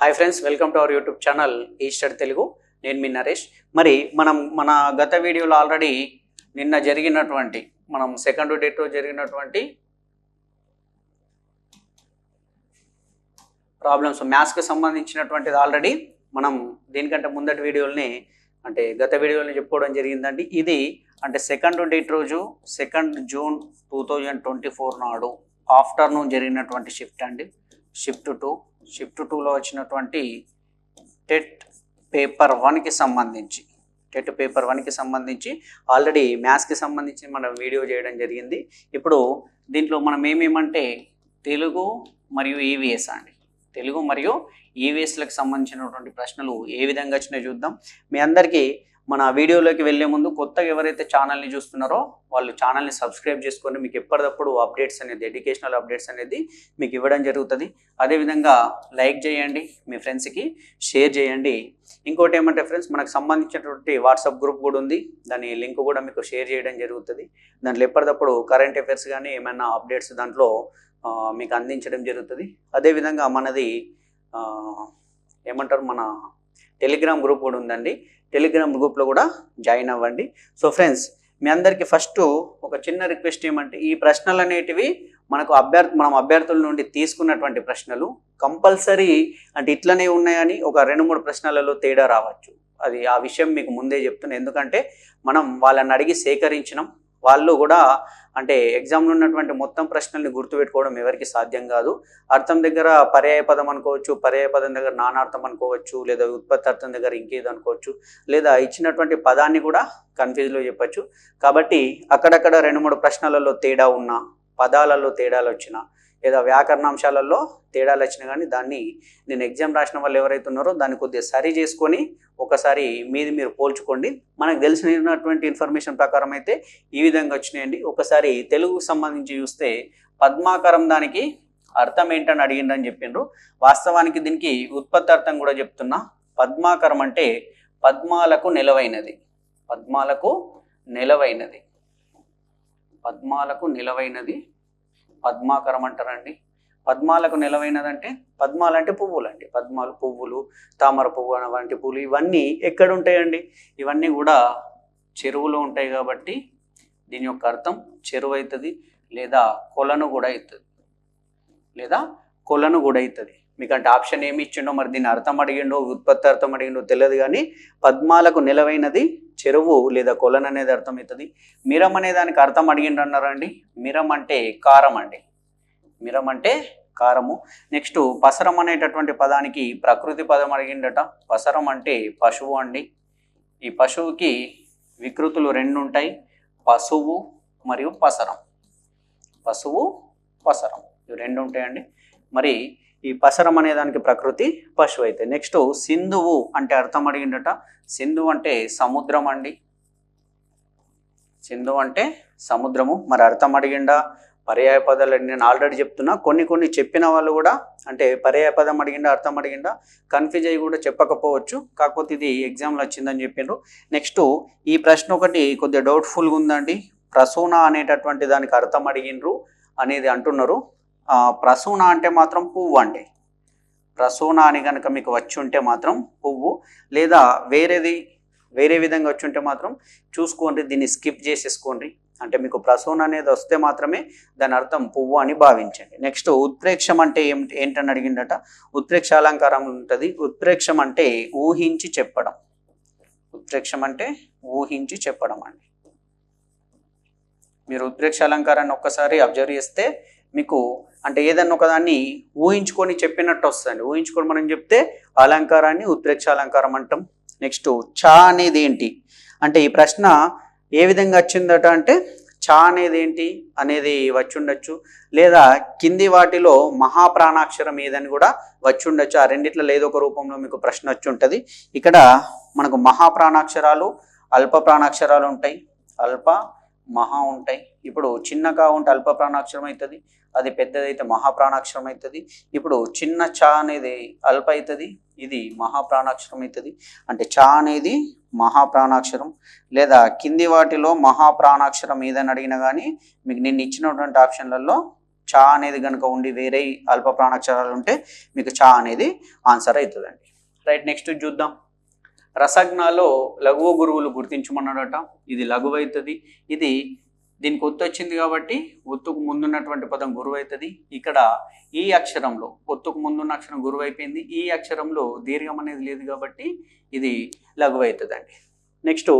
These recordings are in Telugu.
Hi friends welcome to our YouTube channel Easter Telugu నేను మీ నరేష్. మరి మనం మన గత వీడియోలో ఆల్రెడీ నిన్న జరిగినటువంటి మనం సెకండ్ డేట్ జరిగినటువంటి ప్రాబ్లమ్స్ మ్యాథ్స్కి సంబంధించినటువంటిది ఆల్రెడీ మనం దీనికంటే ముందటి వీడియోల్ని అంటే గత వీడియోని చెప్పుకోవడం జరిగిందండి. ఇది అంటే సెకండ్ డేట్ రోజు second June two thousand twenty four నాడు ఆఫ్టర్నూన్ జరిగినటువంటి షిఫ్ట్ అండి. షిఫ్ట్ టూ షిఫ్ట్ టూలో వచ్చినటువంటి టెట్ పేపర్ వన్కి సంబంధించి టెట్ పేపర్ వన్కి సంబంధించి ఆల్రెడీ మ్యాథ్స్కి సంబంధించి మనం వీడియో చేయడం జరిగింది. ఇప్పుడు దీంట్లో మనం ఏమేమంటే తెలుగు మరియు ఈవీఎస్ అండి. తెలుగు మరియు ఈవీఎస్లకు సంబంధించినటువంటి ప్రశ్నలు ఏ విధంగా వచ్చినాయో చూద్దాం. మీ అందరికీ మన వీడియోలోకి వెళ్ళే ముందు కొత్తగా ఎవరైతే ఛానల్ని చూస్తున్నారో వాళ్ళు ఛానల్ని సబ్స్క్రైబ్ చేసుకొని మీకు ఎప్పటికప్పుడు అప్డేట్స్ అనేది ఎడ్యుకేషనల్ అప్డేట్స్ అనేది మీకు ఇవ్వడం జరుగుతుంది. అదేవిధంగా లైక్ చేయండి మీ ఫ్రెండ్స్కి షేర్ చేయండి. ఇంకోటి ఏమంటే ఫ్రెండ్స్ మనకు సంబంధించినటువంటి వాట్సాప్ గ్రూప్ కూడా ఉంది. దాని లింక్ కూడా మీకు షేర్ చేయడం జరుగుతుంది. దాంట్లో ఎప్పటికప్పుడు కరెంట్ అఫైర్స్ కానీ ఏమైనా అప్డేట్స్ దాంట్లో మీకు అందించడం జరుగుతుంది. అదేవిధంగా మనది ఏమంటారు మన టెలిగ్రామ్ గ్రూప్ కూడా ఉందండి. టెలిగ్రామ్ గ్రూప్లో కూడా జాయిన్ అవ్వండి. సో ఫ్రెండ్స్ మీ అందరికీ ఫస్ట్ ఒక చిన్న రిక్వెస్ట్ ఏమంటే ఈ ప్రశ్నలు అనేటివి మనకు అభ్యర్థి మనం అభ్యర్థుల నుండి తీసుకున్నటువంటి ప్రశ్నలు కంపల్సరీ అంటే ఇట్లనే ఉన్నాయని ఒక రెండు మూడు ప్రశ్నలలో తేడా రావచ్చు. అది ఆ విషయం మీకు ముందే చెప్తున్నాను ఎందుకంటే మనం వాళ్ళని అడిగి సేకరించినాం. వాళ్ళు కూడా అంటే ఎగ్జామ్లో ఉన్నటువంటి మొత్తం ప్రశ్నల్ని గుర్తుపెట్టుకోవడం ఎవరికి సాధ్యం కాదు. అర్థం దగ్గర పర్యాయ పదం అనుకోవచ్చు పర్యాయ పదం దగ్గర నానార్థం అనుకోవచ్చు లేదా ఉత్పత్తి అర్థం దగ్గర ఇంకేది అనుకోవచ్చు లేదా ఇచ్చినటువంటి పదాన్ని కూడా కన్ఫ్యూజ్లో చెప్పచ్చు. కాబట్టి అక్కడక్కడ రెండు మూడు ప్రశ్నలలో తేడా ఉన్నా పదాలలో తేడాలు వచ్చినా లేదా వ్యాకరణాంశాలలో తేడాలు వచ్చినా కానీ దాన్ని నేను ఎగ్జామ్ రాసిన వాళ్ళు ఎవరైతే ఉన్నారో దాన్ని కొద్దిగా సరి చేసుకొని ఒకసారి మీది మీరు పోల్చుకోండి. మనకు తెలిసినటువంటి ఇన్ఫర్మేషన్ ప్రకారం అయితే ఈ విధంగా వచ్చినాయండి. ఒకసారి తెలుగుకు సంబంధించి చూస్తే పద్మాకరం దానికి అర్థం ఏంటని అడిగిండని చెప్పిండ్రు వాస్తవానికి దీనికి ఉత్పత్తి అర్థం కూడా చెప్తున్నా. పద్మాకరం అంటే పద్మాలకు నిలవైనది. పద్మాలకు నిలవైనది. పద్మాలకు నిలవైనది. పద్మాకరం అంటారండి. పద్మాలకు నిలవైనదంటే పద్మాలు అంటే పువ్వులు అండి పద్మాలు పువ్వులు తామర పువ్వు వంటి పువ్వులు ఇవన్నీ ఎక్కడ ఉంటాయండి ఇవన్నీ కూడా చెరువులో ఉంటాయి కాబట్టి దీని యొక్క అర్థం చెరువు అవుతుంది లేదా కొలను కూడా అవుతుంది లేదా కొలను కూడా అవుతుంది మీకంటే ఆప్షన్ ఏమి ఇచ్చిండో మరి దీని అర్థం అడిగిండో ఉత్పత్తి అర్థం అడిగిండో తెలియదు కానీ పద్మాలకు నిలవైనది చెరువు లేదా కొలను అనేది అర్థమవుతుంది. మిరం అనే దానికి అర్థం అడిగిండ్రు అన్నారండి మిరం అంటే కారం అండి. మిరం అంటే కారము. నెక్స్ట్ పసరం అనేటటువంటి పదానికి ప్రకృతి పదం అడిగిండట. పసరం అంటే పశువు అండి. ఈ పశువుకి వికృతులు రెండు ఉంటాయి. పశువు మరియు పసరం. పశువు పసరం. ఇవి రెండు ఉంటాయండి. మరి ఈ పసరం అనే దానికి ప్రకృతి పశువు అయితే నెక్స్ట్ సింధువు అంటే అర్థం అడిగిండట సింధు అంటే సముద్రం అండి. సింధు అంటే సముద్రము. మరి అర్థం అడిగిండా పర్యాయ పదాలు నేను ఆల్రెడీ చెప్తున్నా. కొన్ని కొన్ని చెప్పిన వాళ్ళు కూడా అంటే పర్యాయ పదం అడిగిండా అర్థం అడిగిండా కన్ఫ్యూజ్ అయ్యి కూడా చెప్పకపోవచ్చు. కాకపోతే ఇది ఎగ్జామ్లో వచ్చిందని చెప్పిండ్రు. నెక్స్ట్ ఈ ప్రశ్న ఒకటి కొద్దిగా డౌట్ఫుల్గా ఉందండి. ప్రసూన అనేటటువంటి దానికి అర్థం అడిగిండ్రు అనేది అంటున్నారు. ప్రసూన అంటే మాత్రం పువ్వు అండి. ప్రసూన అని కనుక మీకు వచ్చి ఉంటే మాత్రం పువ్వు. లేదా వేరేది వేరే విధంగా వచ్చి ఉంటే మాత్రం చూసుకోండి దీన్ని స్కిప్ చేసేసుకోండి. అంటే మీకు ప్రసూన అనేది వస్తే మాత్రమే దాని అర్థం పువ్వు అని భావించండి. నెక్స్ట్ ఉత్ప్రేక్షం అంటే ఏం ఏంటని అడిగిందట ఉత్ప్రేక్ష అలంకారం ఉంటుంది. ఉత్ప్రేక్షం అంటే ఊహించి చెప్పడం. ఉత్ప్రేక్షం అంటే ఊహించి చెప్పడం అండి. మీరు ఉత్ప్రేక్ష అలంకారాన్ని ఒక్కసారి అబ్జర్వ్ చేస్తే మీకు అంటే ఏదన్నా ఒకదాన్ని ఊహించుకొని చెప్పినట్టు వస్తుంది ఊహించుకొని మనం చెప్తే అలంకారాన్ని ఉత్ప్రేక్ష అలంకారం అంటాం. నెక్స్ట్ చా అనేది ఏంటి? అంటే ఈ ప్రశ్న ఏ విధంగా వచ్చిందట అంటే చా అనేది ఏంటి అనేది వచ్చి ఉండొచ్చు లేదా కింది వాటిలో మహాప్రాణాక్షరం ఏదని కూడా వచ్చి ఉండొచ్చు ఆ రెండిట్లో లేదో ఒక రూపంలో మీకు ప్రశ్న వచ్చి ఉంటుంది ఇక్కడ మనకు మహాప్రాణాక్షరాలు అల్ప ప్రాణాక్షరాలు ఉంటాయి. అల్ప మహా ఉంటాయి. ఇప్పుడు చిన్నగా ఉంటే అల్ప ప్రాణాక్షరం అవుతుంది అది పెద్దదైతే మహాప్రాణాక్షరం అవుతుంది ఇప్పుడు చిన్న చా అనేది అల్ప అవుతుంది ఇది మహాప్రాణాక్షరం అవుతుంది అంటే చా అనేది మహాప్రాణాక్షరం లేదా కింది వాటిలో మహాప్రాణాక్షరం ఏదని అడిగినా కానీ మీకు నిన్న ఇచ్చినటువంటి ఆప్షన్లలో చా అనేది కనుక ఉండి వేరే అల్ప ప్రాణాక్షరాలు ఉంటే మీకు చా అనేది ఆన్సర్ అవుతుందండి. రైట్ నెక్స్ట్ చూద్దాం. రసజ్ఞాలో లఘువు గురువులు గుర్తించమన్నాడట. ఇది లఘువైతుంది. అవుతుంది ఇది దీనికి ఒత్తు వచ్చింది కాబట్టి ఒత్తుకు ముందున్నటువంటి పదం గురువు అవుతుంది ఇక్కడ ఈ అక్షరంలో ఒత్తుకు ముందున్న అక్షరం గురువు అయిపోయింది ఈ అక్షరంలో దీర్ఘం అనేది లేదు కాబట్టి ఇది లఘువు అవుతుందండి నెక్స్ట్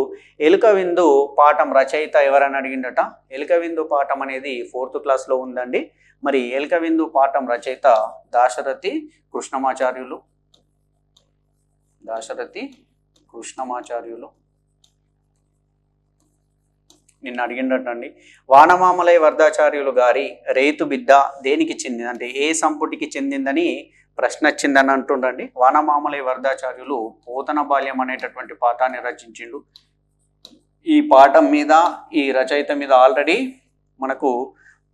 ఎలుక విందు పాఠం రచయిత ఎవరని అడిగిండట. ఎలుక విందు పాఠం అనేది ఫోర్త్ క్లాస్లో ఉందండి. మరి ఎలుక విందు పాఠం రచయిత దాశరథి కృష్ణమాచార్యులు. దాశరథి కృష్ణమాచార్యులు. నిన్న అడిగిండటండి వానమామలై వరదాచార్యులు గారి రైతు బిడ్డ దేనికి చెందింది? అంటే ఏ సంపుటికి చెందిందని ప్రశ్న వచ్చిందని అంటుండండి. వానమామలై వరదాచార్యులు పోతన బాల్యం అనేటటువంటి పాఠాన్ని రచించిండు. ఈ పాఠం మీద ఈ రచయిత మీద ఆల్రెడీ మనకు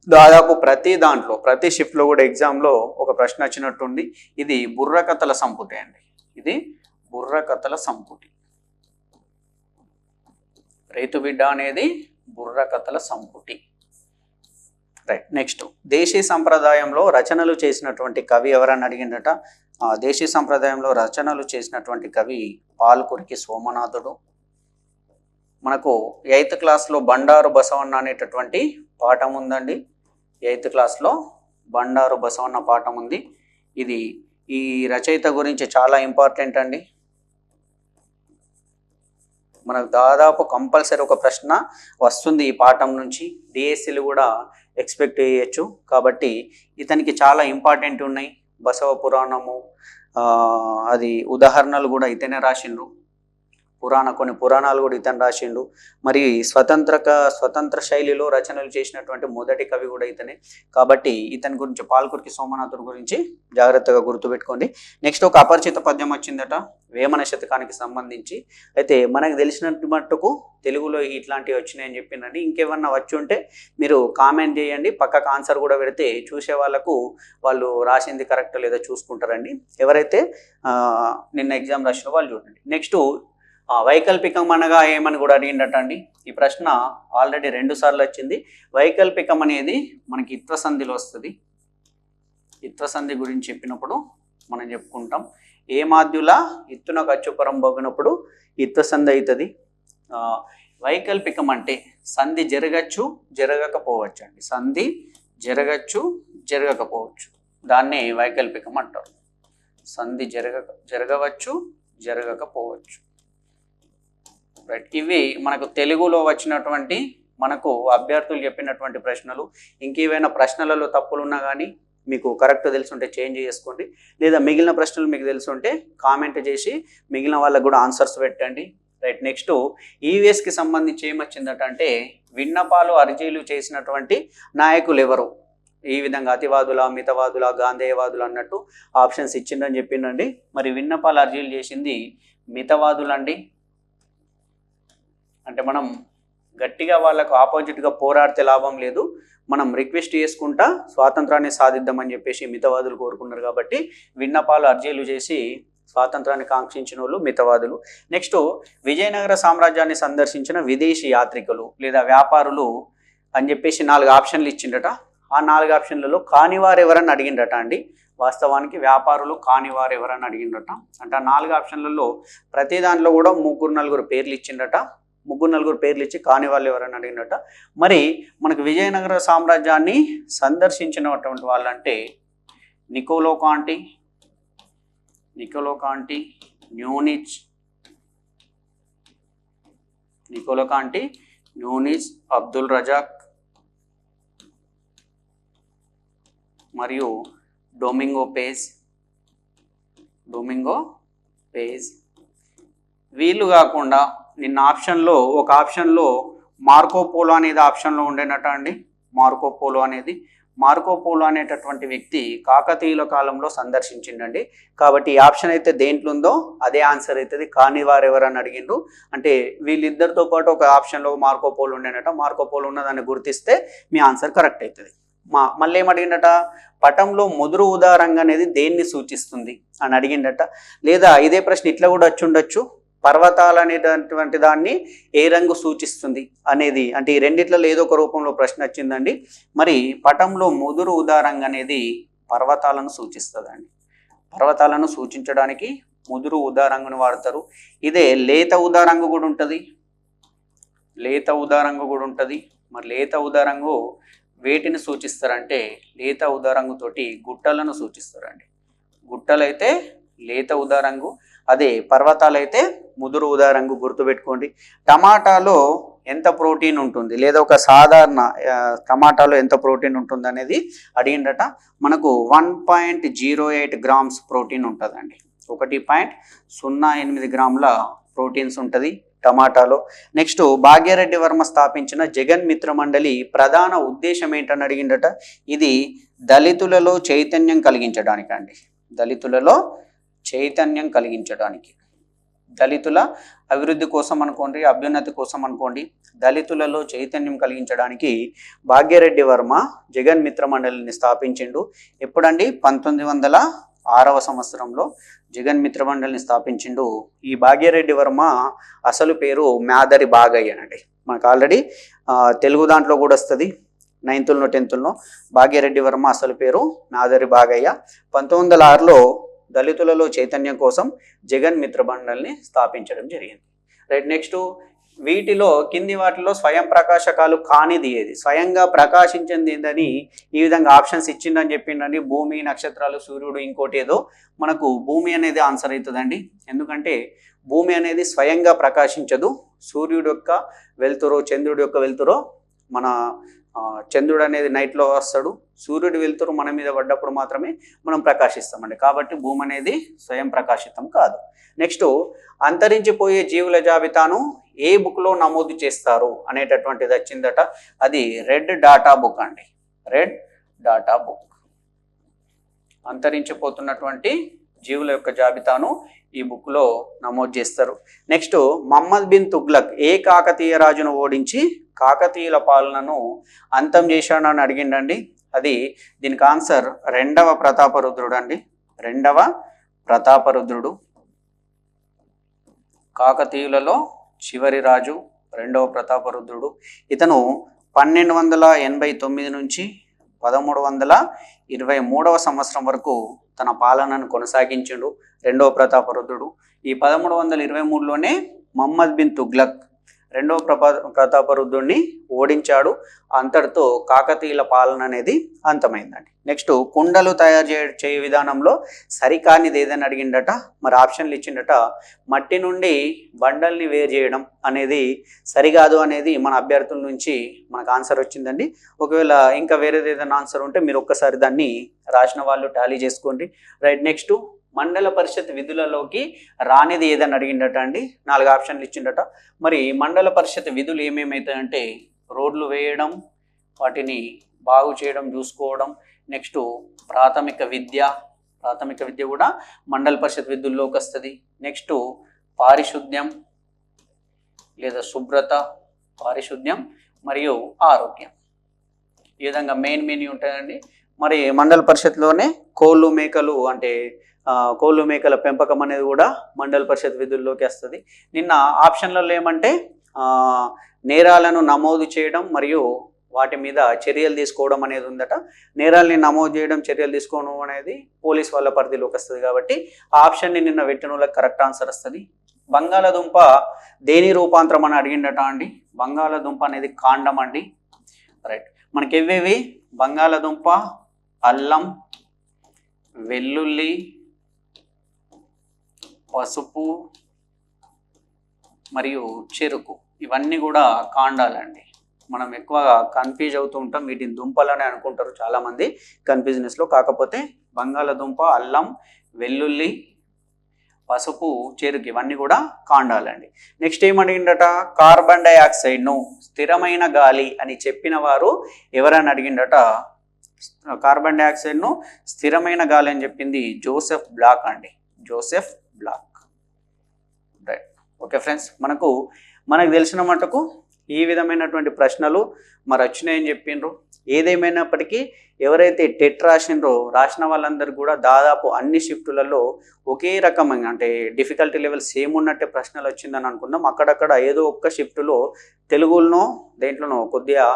దాదాపు ప్రతి దాంట్లో ప్రతి షిఫ్ట్లో కూడా ఎగ్జామ్లో ఒక ప్రశ్న వచ్చినట్టుంది. ఇది బుర్రకథల సంపుటి అండి. ఇది బుర్రకథల సంపుటి. రైతు బిడ్డ అనేది బుర్రకథల సంపుటి. Right next. దేశీ సంప్రదాయంలో రచనలు చేసినటువంటి కవి ఎవరని అడిగిందట ఆ, దేశీ సంప్రదాయంలో రచనలు చేసినటువంటి కవి పాల్కురికి సోమనాథుడు. మనకు ఎయిత్ క్లాస్లో బండారు బసవన్న అనేటటువంటి పాఠం ఉందండి. ఎయిత్ క్లాస్లో బండారు బసవన్న పాఠం ఉంది. ఇది ఈ రచయిత గురించి చాలా ఇంపార్టెంట్ అండి. మనకు దాదాపు కంపల్సరీ ఒక ప్రశ్న వస్తుంది ఈ పాఠం నుంచి. డిఎస్సీలు కూడా ఎక్స్పెక్ట్ చేయొచ్చు. కాబట్టి ఇతనికి చాలా ఇంపార్టెంట్ ఉన్నాయి. బసవ పురాణము అది ఉదాహరణలు కూడా ఇతనే రాసిండ్రు. పురాణ కొన్ని పురాణాలు కూడా ఇతను రాసిండు. మరి స్వతంత్రక స్వతంత్ర శైలిలో రచనలు చేసినటువంటి మొదటి కవి కూడా ఇతనే. కాబట్టి ఇతని గురించి పాల్కురికి సోమనాథుడు గురించి జాగ్రత్తగా గుర్తుపెట్టుకోండి. నెక్స్ట్ ఒక అపరిచిత పద్యం వచ్చిందట వేమన శతకానికి సంబంధించి. అయితే మనకు తెలిసినట్టు మట్టుకు తెలుగులో ఇట్లాంటివి వచ్చినాయని చెప్పిందండి ఇంకేమన్నా వచ్చి ఉంటే మీరు కామెంట్ చేయండి. పక్కకు ఆన్సర్ కూడా పెడితే చూసే వాళ్ళకు వాళ్ళు రాసింది కరెక్ట్ లేదో చూసుకుంటారండి. ఎవరైతే నిన్న ఎగ్జామ్ రాసిన వాళ్ళు చూడండి. నెక్స్ట్ వైకల్పికం అనగా ఏమని కూడా అడిగిండటండి? ఈ ప్రశ్న ఆల్రెడీ రెండు సార్లు వచ్చింది. వైకల్పికం అనేది మనకి ఇత్వసంధిలో వస్తుంది. ఇత్వసంధి గురించి చెప్పినప్పుడు మనం చెప్పుకుంటాం. ఏ మాధ్యుల ఇత్తున ఖర్చుపురం పోగినప్పుడు ఇత్వసంధి అవుతుంది వైకల్పికం అంటే సంధి జరగచ్చు జరగకపోవచ్చు అండి సంధి జరగచ్చు జరగకపోవచ్చు. దాన్నే వైకల్పికం అంటారు సంధి జరగ జరగవచ్చు జరగకపోవచ్చు. రైట్ ఇవి మనకు తెలుగులో వచ్చినటువంటి మనకు అభ్యర్థులు చెప్పినటువంటి ప్రశ్నలు. ఇంకేవైనా ప్రశ్నలలో తప్పులు ఉన్నా కానీ మీకు కరెక్ట్ తెలుసుంటే చేంజ్ చేసుకోండి. లేదా మిగిలిన ప్రశ్నలు మీకు తెలుసుంటే కామెంట్ చేసి మిగిలిన వాళ్ళకు కూడా ఆన్సర్స్ పెట్టండి. రైట్ నెక్స్ట్ ఈవీఎస్కి సంబంధించి ఏమొచ్చిందట అంటే విన్నపాలు అర్జీలు చేసినటువంటి నాయకులు ఎవరు? ఈ విధంగా అతివాదుల మితవాదుల గాంధేయవాదులు అన్నట్టు ఆప్షన్స్ ఇచ్చిందని చెప్పిండండి మరి విన్నపాలు అర్జీలు చేసింది మితవాదులండి. అంటే మనం గట్టిగా వాళ్ళకు ఆపోజిట్గా పోరాడితే లాభం లేదు. మనం రిక్వెస్ట్ చేసుకుంటా స్వాతంత్రాన్ని సాధిద్దామని చెప్పేసి మితవాదులు కోరుకున్నారు కాబట్టి విన్నపాలు అర్జీలు చేసి స్వాతంత్రాన్ని కాంక్షించిన వాళ్ళు మితవాదులు. నెక్స్ట్ విజయనగర సామ్రాజ్యాన్ని సందర్శించిన విదేశీ యాత్రికులు లేదా వ్యాపారులు అని చెప్పేసి నాలుగు ఆప్షన్లు ఇచ్చిండట ఆ నాలుగు ఆప్షన్లలో కానివారు ఎవరని అడిగిండట అండి. వాస్తవానికి వ్యాపారులు కానివారు ఎవరని అడిగిండట అంటే ఆ నాలుగు ఆప్షన్లలో ప్రతి దాంట్లో కూడా ముగ్గురు నలుగురు పేర్లు ఇచ్చిండట ముగ్గురు నలుగురు పేర్లు ఇచ్చి కాని వాళ్ళు ఎవరని అడిగినట్ట. మరి మనకు విజయనగర సామ్రాజ్యాన్ని సందర్శించినటువంటి వాళ్ళంటే Niccolo కాంటి Niccolo కాంటి న్యూనిచ్ Niccolo కాంటి న్యూనిచ్ Abdul Razak మరియు డొమింగో పేజ్ డొమింగో పేజ్. వీళ్ళు కాకుండా నిన్న ఆప్షన్లో ఒక ఆప్షన్లో మార్కో పోలో అనేది ఆప్షన్లో ఉండేనట అండి. మార్కో పోలో అనేది. మార్కోపోలో అనేటటువంటి వ్యక్తి కాకతీయుల కాలంలో సందర్శించిండండి. కాబట్టి ఈ ఆప్షన్ అయితే దేంట్లో ఉందో అదే ఆన్సర్ అవుతుంది. కానీ వారు ఎవరని అడిగిండ్రు? అంటే వీళ్ళిద్దరితో పాటు ఒక ఆప్షన్లో మార్కో పోలో ఉండేనట. మార్కోపోలు ఉన్నదాన్ని గుర్తిస్తే మీ ఆన్సర్ కరెక్ట్ అవుతుంది. మా మళ్ళీ ఏం పటంలో ముదురు ఉదారంగా అనేది దేన్ని సూచిస్తుంది అని అడిగిండట. లేదా ఇదే ప్రశ్న ఇట్లా కూడా వచ్చి ఉండొచ్చు? పర్వతాలు అనేటటువంటి దాన్ని ఏ రంగు సూచిస్తుంది అనేది అంటే ఈ రెండిట్లలో ఏదో ఒక రూపంలో ప్రశ్న వచ్చిందండి. మరి పటంలో ముదురు ఉదారంగు అనేది పర్వతాలను సూచిస్తుందండి. పర్వతాలను సూచించడానికి ముదురు ఉదారంగుని వాడతారు. ఇదే లేత ఉదారంగు కూడా ఉంటుంది. లేత ఉదారంగు కూడా ఉంటుంది. మరి లేత ఉదారంగు వేటిని సూచిస్తారంటే లేత ఉదారంగుతోటి గుట్టలను సూచిస్తారండి. గుట్టలైతే లేత ఉదారంగు అదే పర్వతాలైతే ముదురు ఉదారంగు గుర్తుపెట్టుకోండి టమాటాలో ఎంత ప్రోటీన్ ఉంటుంది? లేదా ఒక సాధారణ టమాటాలో ఎంత ప్రోటీన్ ఉంటుంది అనేది అడిగిండట. మనకు one point zero eight grams protein ఉంటుందండి. ఒకటి పాయింట్ సున్నా ఎనిమిది గ్రాముల ప్రోటీన్స్ ఉంటుంది టమాటాలో. నెక్స్ట్ భాగ్యరెడ్డి వర్మ స్థాపించిన జగన్ మిత్ర మండలి ప్రధాన ఉద్దేశం ఏంటని అడిగిండట. ఇది దళితులలో చైతన్యం కలిగించడానికి అండి దళితులలో చైతన్యం కలిగించడానికి. దళితుల అభివృద్ధి కోసం అనుకోండి అభ్యున్నతి కోసం అనుకోండి దళితులలో చైతన్యం కలిగించడానికి భాగ్యరెడ్డి వర్మ జగన్ మిత్ర మండలిని స్థాపించిండు. ఎప్పుడండి? పంతొమ్మిది వందల ఆరవ సంవత్సరంలో జగన్ మిత్ర మండలిని స్థాపించిండు. ఈ భాగ్యరెడ్డి వర్మ అసలు పేరు మ్యాదరి బాగయ్య అండి. మనకు ఆల్రెడీ తెలుగు దాంట్లో కూడా వస్తుంది. నైన్త్లో టెన్త్లో భాగ్యరెడ్డి వర్మ అసలు పేరు మ్యాదరి బాగయ్య. పంతొమ్మిది వందల ఆరులో దళితులలో చైతన్యం కోసం జగన్ మిత్రబండల్ని స్థాపించడం జరిగింది. రైట్ నెక్స్ట్ వీటిలో కింది వాటిలో స్వయం ప్రకాశకాలు కానిది ఏది? స్వయంగా ప్రకాశించింది ఏందని ఈ విధంగా ఆప్షన్స్ ఇచ్చిందని చెప్పిండండి. భూమి నక్షత్రాలు సూర్యుడు ఇంకోటి ఏదో మనకు భూమి అనేది ఆన్సర్ అవుతుందండి. ఎందుకంటే భూమి అనేది స్వయంగా ప్రకాశించదు. సూర్యుడు యొక్క వెలుతురో చంద్రుడి యొక్క వెలుతురో మన చంద్రుడు అనేది నైట్లో వస్తాడు. సూర్యుడి వెలుతురు మన మీద పడ్డప్పుడు మాత్రమే మనం ప్రకాశిస్తామండి. కాబట్టి భూమి అనేది స్వయం ప్రకాశితం కాదు. నెక్స్ట్ అంతరించిపోయే జీవుల జాబితాను ఏ బుక్లో నమోదు చేస్తారు అనేటటువంటిది వచ్చిందట. అది రెడ్ డాటా బుక్ అండి. రెడ్ డాటా బుక్ అంతరించిపోతున్నటువంటి జీవుల యొక్క జాబితాను ఈ బుక్లో నమోదు చేస్తారు. నెక్స్ట్ మహమ్మద్ బిన్ తుగ్లక్ ఏ కాకతీయ రాజును ఓడించి కాకతీయుల పాలనను అంతం చేశాడని అడిగిండండి. అది దీనికి ఆన్సర్ రెండవ ప్రతాపరుద్రుడు అండి. రెండవ ప్రతాపరుద్రుడు కాకతీయులలో చివరి రాజు రెండవ ప్రతాపరుద్రుడు ఇతను పన్నెండు వందల ఎనభై తొమ్మిది నుంచి పదమూడు వందల ఇరవై మూడవ సంవత్సరం వరకు తన పాలనను కొనసాగించాడు. రెండవ ప్రతాపరుద్రుడు. ఈ పదమూడు వందల ఇరవై మూడులోనే మహమ్మద్ బిన్ తుగ్లక్ రెండవ ప్రపా ప్రతాపరుద్రుడిని ఓడించాడు. అంతటితో కాకతీయుల పాలన అనేది అంతమైందండి. నెక్స్ట్ కుండలు తయారు చే చేయే విధానంలో సరికానిది ఏదని అడిగిండట మరి ఆప్షన్లు ఇచ్చిండట మట్టి నుండి బండల్ని వేరు చేయడం అనేది సరికాదు అనేది మన అభ్యర్థుల నుంచి మనకు ఆన్సర్ వచ్చిందండి. ఒకవేళ ఇంకా వేరేది ఏదైనా ఆన్సర్ ఉంటే మీరు ఒక్కసారి దాన్ని రాసిన వాళ్ళు టాలీ చేసుకోండి. రైట్ నెక్స్ట్ మండల పరిషత్ విధులలోకి రానిది ఏదని అడిగిండట అండి. నాలుగు ఆప్షన్లు ఇచ్చిండట. మరి మండల పరిషత్ విధులు ఏమేమవుతాయంటే రోడ్లు వేయడం వాటిని బాగు చేయడం చూసుకోవడం నెక్స్ట్ ప్రాథమిక విద్య ప్రాథమిక విద్య కూడా మండల పరిషత్ విధుల్లోకి వస్తుంది. నెక్స్ట్ పారిశుద్ధ్యం లేదా శుభ్రత పారిశుద్ధ్యం మరియు ఆరోగ్యం. ఈ విధంగా మెయిన్ మెయిన్ ఉంటాయండి. మరి మండల పరిషత్లోనే కోళ్ళు మేకలు అంటే కోళ్ళు మేకల పెంపకం అనేది కూడా మండల పరిషత్ విధుల్లోకి వస్తుంది. నిన్న ఆప్షన్లలో ఏమంటే నేరాలను నమోదు చేయడం మరియు వాటి మీద చర్యలు తీసుకోవడం అనేది ఉందట. నేరాల్ని నమోదు చేయడం చర్యలు తీసుకోవడం అనేది పోలీస్ వాళ్ళ పరిధిలోకి వస్తుంది కాబట్టి ఆ ఆప్షన్ని నిన్న పెట్టిన వాళ్ళకి కరెక్ట్ ఆన్సర్ వస్తుంది. బంగాళదుంప దేని రూపాంతరం అని అడిగిండట అండి? బంగాళదుంప అనేది కాండం అండి. రైట్. మనకి ఇవేవి బంగాళదుంప అల్లం వెల్లుల్లి పసుపు మరియు చెరుకు. ఇవన్నీ కూడా కాండాలండి. మనం ఎక్కువగా కన్ఫ్యూజ్ అవుతూ ఉంటాం. వీటిని దుంపలనే అనుకుంటారు చాలామంది. కన్ఫ్యూజనెస్లో కాకపోతే బంగాళదుంప అల్లం వెల్లుల్లి పసుపు చెరుకు ఇవన్నీ కూడా కాండాలండి. నెక్స్ట్ ఏమడిగిండట? కార్బన్ డైఆక్సైడ్ను స్థిరమైన గాలి అని చెప్పిన వారు ఎవరని అడిగిండట? కార్బన్ డైఆక్సైడ్ను స్థిరమైన గాలి అని చెప్పింది జోసెఫ్ బ్లాక్ అండి. Joseph Black. Right okay friends మనకు మనకు తెలిసిన మటుకు ఈ విధమైనటువంటి ప్రశ్నలు మరి వచ్చినాయని చెప్పిండ్రు? ఏదేమైనప్పటికీ ఎవరైతే టెట్ రాసిండ్రో రాసిన వాళ్ళందరూ కూడా దాదాపు అన్ని షిఫ్టులలో ఒకే రకమైన అంటే డిఫికల్టీ లెవెల్ సేమ్ ఉన్నట్టే ప్రశ్నలు వచ్చిందని అనుకుందాం. అక్కడక్కడ ఏదో ఒక్క షిఫ్ట్లో తెలుగులోనో దేంట్లోనో కొద్దిగా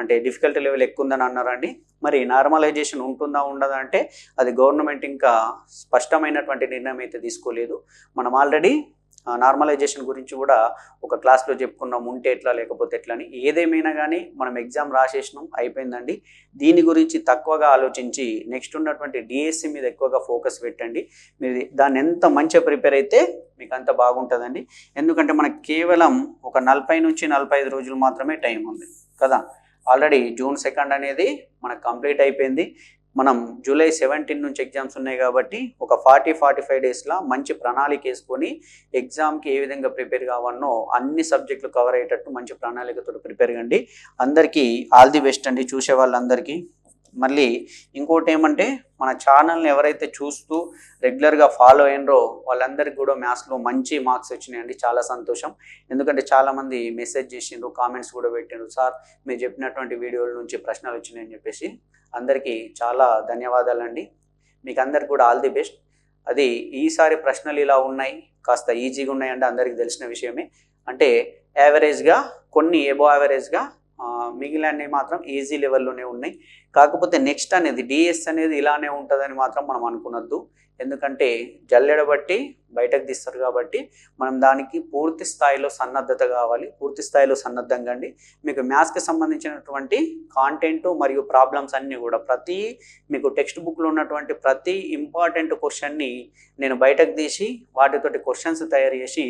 అంటే డిఫికల్టీ లెవెల్ ఎక్కువ ఉందని అన్నారండి. మరి నార్మలైజేషన్ ఉంటుందా ఉండదా అంటే అది గవర్నమెంట్ ఇంకా స్పష్టమైనటువంటి నిర్ణయం అయితే తీసుకోలేదు. మనం ఆల్రెడీ నార్మలైజేషన్ గురించి కూడా ఒక క్లాస్లో చెప్పుకున్నాం ఉంటే ఎట్లా లేకపోతే ఎట్లా అని. ఏదేమైనా కానీ మనం ఎగ్జామ్ రాసేసినాం అయిపోయిందండి. దీని గురించి తక్కువగా ఆలోచించి నెక్స్ట్ ఉన్నటువంటి డిఎస్సి మీద ఎక్కువగా ఫోకస్ పెట్టండి. మీరు దాన్ని ఎంత మంచిగా ప్రిపేర్ అయితే మీకు అంత బాగుంటుందండి. ఎందుకంటే మనకు కేవలం ఒక నలభై నుంచి నలభై ఐదు రోజులు మాత్రమే టైం ఉంది కదా. ఆల్రెడీ జూన్ సెకండ్ అనేది మనకు కంప్లీట్ అయిపోయింది. మనం జూలై సెవెంటీన్ నుంచి ఎగ్జామ్స్ ఉన్నాయి కాబట్టి ఒక ఫార్టీ ఫార్టీ ఫైవ్ డేస్లో మంచి ప్రణాళిక వేసుకొని ఎగ్జామ్కి ఏ విధంగా ప్రిపేర్ కావాలనో అన్ని సబ్జెక్టులు కవర్ అయ్యేటట్టు మంచి ప్రణాళికతో ప్రిపేర్ కండి. అందరికీ ఆల్ ది బెస్ట్ అండి. చూసే వాళ్ళందరికీ మళ్ళీ ఇంకోటి ఏమంటే మన ఛానల్ని ఎవరైతే చూస్తూ రెగ్యులర్గా ఫాలో అయినరో వాళ్ళందరికీ కూడా మ్యాథ్స్లో మంచి మార్క్స్ వచ్చినాయండి. చాలా సంతోషం. ఎందుకంటే చాలామంది మెసేజ్ చేసిండ్రు కామెంట్స్ కూడా పెట్టిండ్రు. సార్ మీరు చెప్పినటువంటి వీడియోల నుంచి ప్రశ్నలు వచ్చినాయని చెప్పేసి అందరికీ చాలా ధన్యవాదాలండి. మీకు అందరికి కూడా ఆల్ ది బెస్ట్. అది ఈసారి ప్రశ్నలు ఇలా ఉన్నాయి. కాస్త ఈజీగా ఉన్నాయంటే అందరికీ తెలిసిన విషయమే. అంటే యావరేజ్గా కొన్ని ఎబో యావరేజ్గా మిగిలినవి మాత్రం ఈజీ లెవెల్లోనే ఉన్నాయి. కాకపోతే నెక్స్ట్ అనేది డిఎస్ అనేది ఇలానే ఉంటుందని మాత్రం మనం అనుకున్నద్దు ఎందుకంటే జల్లెడ బట్టి బయటకు తీస్తారు కాబట్టి మనం దానికి పూర్తి స్థాయిలో సన్నద్ధత కావాలి. పూర్తి స్థాయిలో సన్నద్ధంగా అండి. మీకు మ్యాథ్స్కి సంబంధించినటువంటి కాంటెంట్ మరియు ప్రాబ్లమ్స్ అన్నీ కూడా ప్రతి మీకు టెక్స్ట్ బుక్లో ఉన్నటువంటి ప్రతి ఇంపార్టెంట్ క్వశ్చన్ని నేను బయటకు తీసి వాటితోటి క్వశ్చన్స్ తయారు చేసి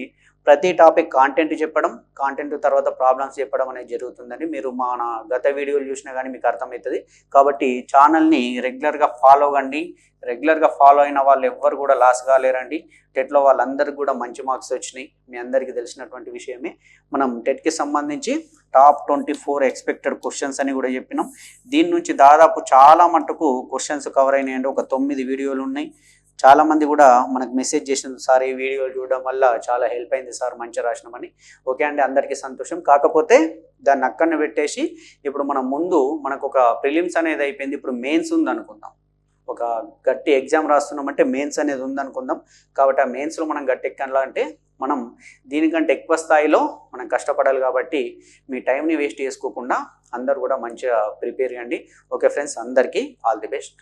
ప్రతి టాపిక్ కాంటెంట్ చెప్పడం కాంటెంట్ తర్వాత ప్రాబ్లమ్స్ చెప్పడం అనేది జరుగుతుందని మీరు మన గత వీడియోలు చూసినా కానీ మీకు అర్థమవుతుంది. కాబట్టి ఛానల్ని రెగ్యులర్గా ఫాలో కండి. రెగ్యులర్గా ఫాలో అయిన వాళ్ళు ఎవ్వరు కూడా లాస్ కాలేరండి. టెట్లో వాళ్ళందరికీ కూడా మంచి మార్క్స్ వచ్చినాయి. మీ అందరికీ తెలిసినటువంటి విషయమే. మనం టెట్కి సంబంధించి top twenty four expected questions అని కూడా చెప్పినాం. దీని నుంచి దాదాపు చాలా మటుకు క్వశ్చన్స్ కవర్ అయినాయండి. ఒక తొమ్మిది వీడియోలు ఉన్నాయి. చాలామంది కూడా మనకు మెసేజ్ చేసింది సార్ ఈ వీడియో చూడడం వల్ల చాలా హెల్ప్ అయింది సార్ మంచి రాసినామని ఓకే అండి అందరికీ సంతోషం. కాకపోతే దాన్ని అక్కడనే పెట్టేసి ఇప్పుడు మనం ముందు మనకు ఒక ప్రిలిమ్స్ అనేది అయిపోయింది. ఇప్పుడు మెయిన్స్ ఉంది అనుకుందాం ఒక గట్టి ఎగ్జామ్ రాస్తున్నామంటే మెయిన్స్ అనేది ఉందనుకుందాం. కాబట్టి ఆ మెయిన్స్లో మనం గట్టి ఎక్కాలంటే మనం దీనికంటే ఎక్కువ స్థాయిలో మనం కష్టపడాలి కాబట్టి మీ టైంని వేస్ట్ చేసుకోకుండా అందరు కూడా మంచిగా ప్రిపేర్ చేయండి. ఓకే ఫ్రెండ్స్ అందరికీ ఆల్ ది బెస్ట్